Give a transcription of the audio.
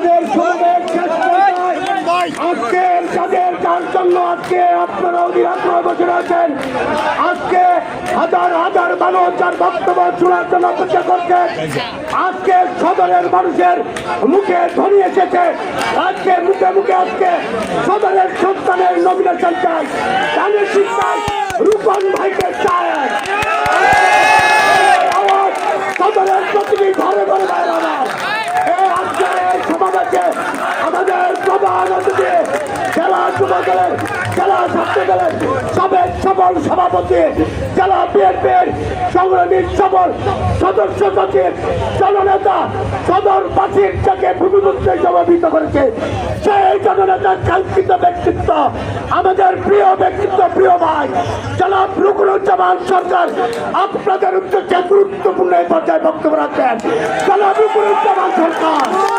আমাদের সমাবেশ আজকে যাদের যার জন্য আজকে আপনারা অধীরাত্র বসে রয়েছেন আজকে হাজার হাজার মানুষ যার বক্তব্য শোনার জন্য অপেক্ষা করছেন আজকে সদরের মানুষের মুখে ধ্বনি এসেছে। আজকে মুখে মুখে আজকে সদরের সন্তানের নমিনেশন চাই। ধানের শিক্ষায় রূপন ভাইকে চায় সদরের প্রতিটি ঘরে ঘরে বাইরে জেলা ছাত্র দলের সাবেক সফল সভাপতি, জেলা বিএনপির সংগ্রামী সফল সদস্য সচিব, জননেতা সদরবাসীর থেকে ভূমিপুত্রে জবাবিত করেছে। সেই জননেতার কাঙ্ক্ষিত ব্যক্তিত্ব, আমাদের প্রিয় ব্যক্তিত্ব, প্রিয় ভাই জনাব রুকুরুজ্জামান সরকার, আপনাদের উদ্দেশ্যে গুরুত্বপূর্ণ পর্যায়ে বক্তব্য রাখছেন। জনাব রুকুরুজ্জামান সরকার।